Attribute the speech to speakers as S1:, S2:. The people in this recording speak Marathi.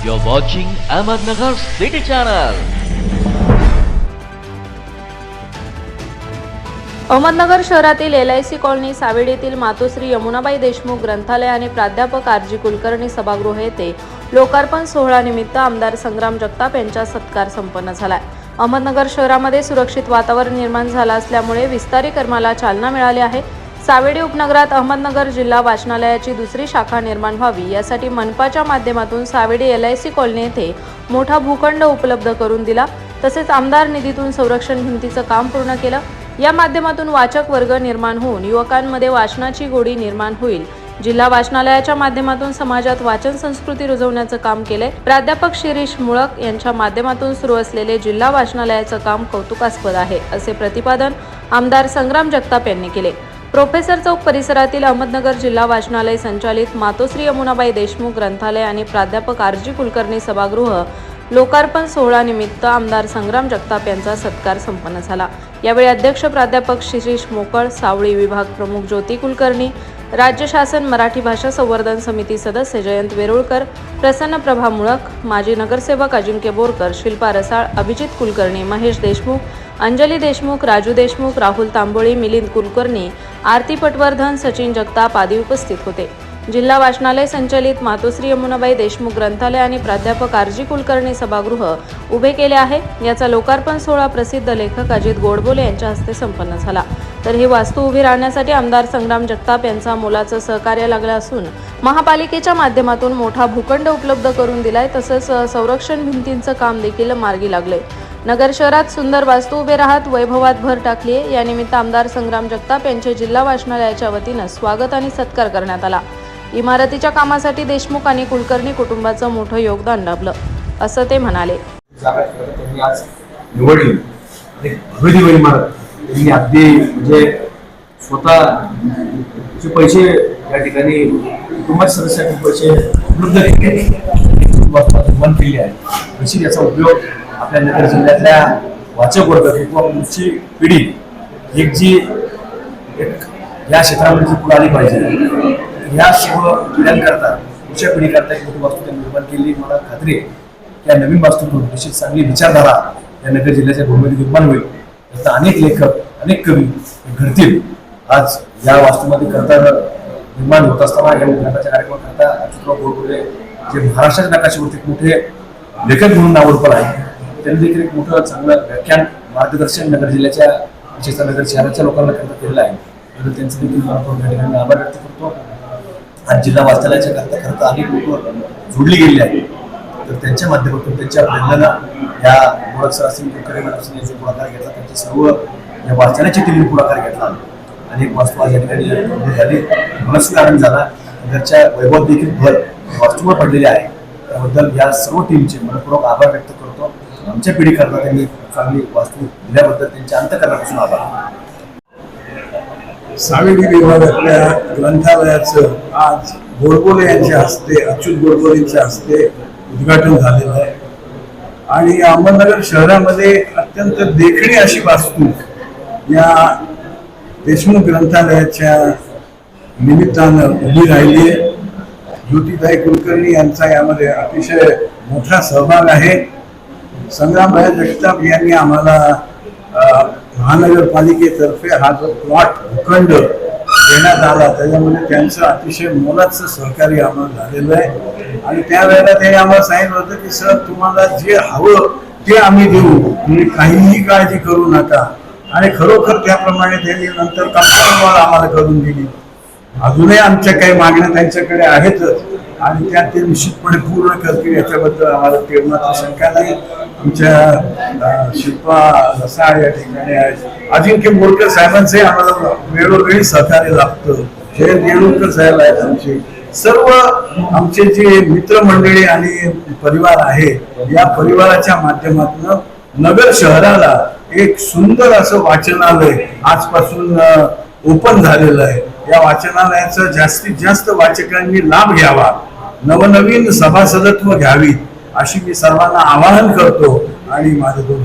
S1: You're watching Ahmednagar City Channel.
S2: Ahmednagar शहरातील एल आय सी कॉलनी सावेडीतील मातोश्री यमुनाबाई देशमुख ग्रंथालय आणि प्राध्यापक आरजी कुलकर्णी सभागृह येथे लोकार्पण सोहळ्यानिमित्त आमदार संग्राम जगताप यांचा सत्कार संपन्न झाला अहमदनगर शहरामध्ये सुरक्षित वातावरण निर्माण झालं असल्यामुळे विस्तारीकरणाला चालना मिळाली आहे सावेडी उपनगरात अहमदनगर जिल्हा वाचनालयाची दुसरी शाखा निर्माण व्हावी यासाठी मनपाच्या माध्यमातून Savedi L I C colony येथे मोठा भूखंड उपलब्ध करून दिला. तसेच आमदार निधीतून संरक्षण भिंतीचं काम पूर्ण केलं. या माध्यमातून वाचक वर्ग निर्माण होऊन युवकांमध्ये वाचनाची गोडी निर्माण होईल. जिल्हा वाचनालयाच्या माध्यमातून समाजात वाचन संस्कृती रुजवण्याचं काम केलंय. प्राध्यापक शिरीष मुळक यांच्या माध्यमातून सुरू असलेले जिल्हा वाचनालयाचं काम कौतुकास्पद आहे असे प्रतिपादन आमदार संग्राम जगताप यांनी केले. प्रोफेसर चौक परिसरातील अहमदनगर जिल्हा वाचनालय संचालित मातोश्री यमुनाबाई देशमुख ग्रंथालय आणि प्राध्यापक आरजी कुलकर्णी सभागृह लोकार्पण सोहळ्यानिमित्त आमदार संग्राम जगताप यांचा सत्कार संपन्न झाला. यावेळी अध्यक्ष प्राध्यापक शिरीष मोकळ सावळी विभाग प्रमुख ज्योती कुलकर्णी राज्य शासन मराठी भाषा संवर्धन समिती सदस्य जयंत वेरुळकर प्रसन्न प्रभा मुळक माजी नगरसेवक अजिंक्य बोरकर शिल्पा रसाळ अभिजित कुलकर्णी महेश देशमुख अंजली देशमुख राजू देशमुख राहुल तांबोळी मिलिंद कुलकर्णी आरती पटवर्धन सचिन जगताप आदी उपस्थित होते. जिल्हा वाचनालय संचलित मातोश्री यमुनाबाई देशमुख ग्रंथालय आणि प्राध्यापक आरजी कुलकर्णी सभागृह उभे केले आहे. याचा लोकार्पण सोहळा प्रसिद्ध लेखक अजित गोडबोले यांच्या हस्ते संपन्न झाला. तर ही वास्तू उभी राहण्यासाठी आमदार संग्राम जगताप यांचा मोलाचं सहकार्य लागलं असून महापालिकेच्या माध्यमातून मोठा भूखंड उपलब्ध करून दिलाय तसंच संरक्षण भिंतींचं काम देखील मार्गी लागलंय. नगर शहरात सुंदर वास्तू उभे राहत वैभवात भर टाकली आहे यानिमित्त आमदार संग्राम जगताप यांचे जिल्हा वाचनालयाच्या वतीनं स्वागत आणि सत्कार करण्यात आला. इमारतीच्या कामासाठी देशमुख आणि कुलकर्णी कुटुंबाचं मोठं योगदान लाभलं असं ते म्हणाले.
S3: त्यांनी अगदी म्हणजे स्वतःचे पैसे या ठिकाणी कुटुंबाच्या सदस्यांनी पैसे उपलब्ध केले. निर्माण केली आहे अशी याचा उपयोग आपल्या नगर जिल्ह्यातल्या वाचक वर्ग किंवा पुढची पिढी एक जी एक या क्षेत्रामध्ये जी पुढे आली पाहिजे. ह्या सर्व पिढ्यांकरता पुढच्या पिढीकरता एक मोठी वास्तू त्यांनी निर्माण केली. मला खात्री आहे त्या नवीन वास्तूतून निश्चित चांगली विचारधारा या नगर जिल्ह्याच्या भूमीमध्ये निर्माण होईल. त्याचा अनेक लेखक अनेक कवी घडतील. आज या वास्तूमध्ये करता निर्माण होत असताना या उद्घाटनाच्या कार्यक्रमाकरता अच्युतराव गोडबोले जे महाराष्ट्राच्या नकाशावरती मोठे लेखक म्हणून नावरूपर आहे त्यांनी देखील एक मोठं चांगलं व्याख्यान मार्गदर्शन नगर जिल्ह्याच्या विशेषतः नगर शहराच्या लोकांना करता केलेलं आहे. तर त्यांचं देखील मनपूर्वक या ठिकाणी आभार व्यक्त करतो. आज जिल्हा वाचनालयाच्या करता करता अनेक लोक जोडली गेलेली आहेत. तर त्यांच्या माध्यमातून त्यांच्या प्रेरणेनं या मुळक सर कुलकर्णी मॅडम असतील पुढाकार घेतला त्यांचे सर्व या वाचनाच्या टीमने पुढाकार घेतला. आणि वास्तू आज या ठिकाणी म्हणजे उभी झाली मनस्वी आनंद झाला. घरच्या वैभव देखील भर वास्तूवर पडलेले आहे. त्याबद्दल या सर्व टीमचे मनपूर्वक आभार व्यक्त करतो. आमच्या पिढीकरता त्यांनी चांगली वास्तू दिल्याबद्दल त्यांच्या अंतकरणापासून आभार.
S4: सावेडी विभागातल्या ग्रंथालयाचं आज गोडबोले यांच्या हस्ते अच्युत गोडबोलेंच्या हस्ते उद्घाटन झालेलं आहे. आणि अहमदनगर शहरामध्ये अत्यंत देखणी अशी वास्तू या देशमुख ग्रंथालयाच्या निमित्तानं उभी राहिली आहे. ज्योतिताई कुलकर्णी यांचा यामध्ये अतिशय मोठा सहभाग आहे. संग्रामराय जगताप यांनी आम्हाला महानगरपालिकेतर्फे हा जो प्लॉट भूखंड देण्यात आला त्याच्यामध्ये त्यांचं अतिशय मोलाचं सहकार्य आम्हाला झालेलं आहे. आणि त्यावेळेला त्यांनी आम्हाला सांगितलं होतं की सर तुम्हाला जे हवं ते आम्ही देऊ. तुम्ही काहीही काळजी करू नका. आणि खरोखर त्याप्रमाणे त्यांनी नंतर कंपाऊंड आम्हाला करून दिली. अजूनही आमच्या काही मागण्या त्यांच्याकडे आहेतच आणि त्या ते निश्चितपणे पूर्ण करतील. याच्याबद्दल आम्हाला प्रेरणाची शंका नाही. आमच्या शिल्पा रसाळ या ठिकाणी आहेत. अजिंक्य मोरकर साहेबांचंही आम्हाला वेळोवेळी सहकार्य लाभतं. हे येळूरकर साहेब आहेत आमचे. सर्व आमचे जे मित्रमंडळी आणि परिवार आहे या परिवाराच्या माध्यमातून नगर शहराला एक सुंदर असं वाचनालय आजपासून ओपन झालेलं आहे. या वाचनालयाचा जास्तीत जास्त वाचकांनी लाभ घ्यावा नवनवीन सभासदत्व घ्यावी अशी मी सर्वांना आवाहन करतो आणि माझं दोन